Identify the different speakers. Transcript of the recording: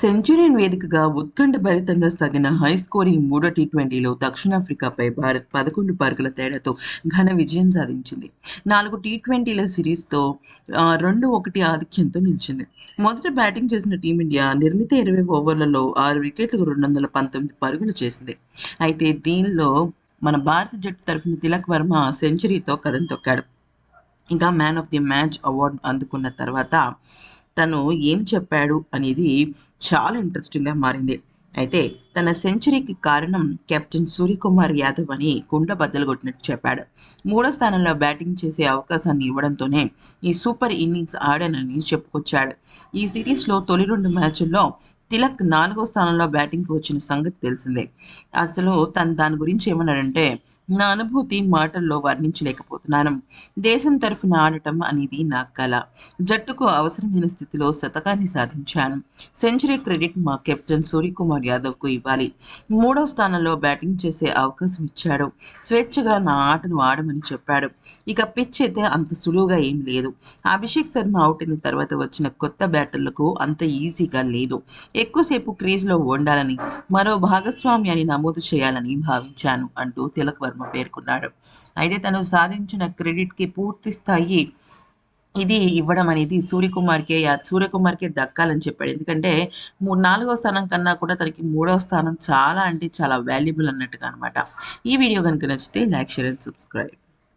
Speaker 1: Centurion వేదికగా ఉత్కంఠ భరితంగా సాగిన హై స్కోరింగ్ మూడో టీ ట్వంటీలో దక్షిణాఫ్రికాపై భారత్ పదకొండు పరుగుల తేడాతో ఘన విజయం సాధించింది. నాలుగు టీ ట్వంటీల సిరీస్తో రెండు ఒకటి ఆధిక్యంతో నిలిచింది. మొదట బ్యాటింగ్ చేసిన టీమిండియా నిర్ణీత ఇరవై ఓవర్లలో ఆరు వికెట్లకు రెండు వందల పంతొమ్మిది పరుగులు చేసింది. అయితే దీనిలో మన భారత జట్టు తరఫున తిలక్ వర్మ సెంచరీతో కదం తొక్కాడు. ఇంకా man of the match award అందుకున్న తర్వాత తను ఏం చెప్పాడు అనేది చాలా ఇంట్రెస్టింగ్గా మారింది. అయితే తన సెంచరీకి కారణం కెప్టెన్ సూర్యకుమార్ యాదవ్ అని కుండ బద్దలు కొట్టినట్టు చెప్పాడు. మూడో స్థానంలో బ్యాటింగ్ చేసే అవకాశాన్ని ఇవ్వడంతోనే ఈ సూపర్ ఇన్నింగ్స్ ఆడానని చెప్పుకొచ్చాడు. ఈ సిరీస్లో తొలి రెండు మ్యాచ్ల్లో తిలక్ నాలుగో స్థానంలో బ్యాటింగ్కి వచ్చిన సంగతి తెలిసిందే. అసలు తను దాని గురించి ఏమన్నాడంటే నా అనుభూతి మాటల్లో వర్ణించలేకపోతున్నాను. దేశం తరఫున ఆడటం అనేది నా కళ. జట్టుకు అవసరమైన స్థితిలో శతకాన్ని సాధించాను. సెంచరీ క్రెడిట్ మా కెప్టెన్ సూర్యకుమార్ యాదవ్కు ఇవ్వాలి మూడో స్థానంలో బ్యాటింగ్ చేసే అవకాశం ఇచ్చాడు. స్వేచ్ఛగా నా ఆటను ఆడమని చెప్పాడు. ఇక పిచ్ అయితే అంత సులువుగా ఏం లేదు. అభిషేక్ శర్మ అవుట్ అయిన తర్వాత వచ్చిన కొత్త బ్యాటర్లకు అంత ఈజీగా లేదు. ఎక్కువసేపు క్రీజ్లో ఉండాలని మరో భాగస్వామ్యాన్ని నమోదు చేయాలని భావించాను అంటూ తిలక్ వర్మ పేర్కొన్నాడు. అయితే తను సాధించిన క్రెడిట్కి పూర్తి స్థాయి ఇది ఇవ్వడం అనేది సూర్యకుమార్కే సూర్యకుమార్కే దక్కాలని చెప్పాడు. ఎందుకంటే నాలుగో స్థానం కన్నా కూడా తనకి మూడో స్థానం చాలా అంటే చాలా వాల్యుబుల్ అన్నట్టుగా అనమాట ఈ వీడియో కనుక నచ్చితే లైక్ షేర్ అండ్ సబ్స్క్రైబ్.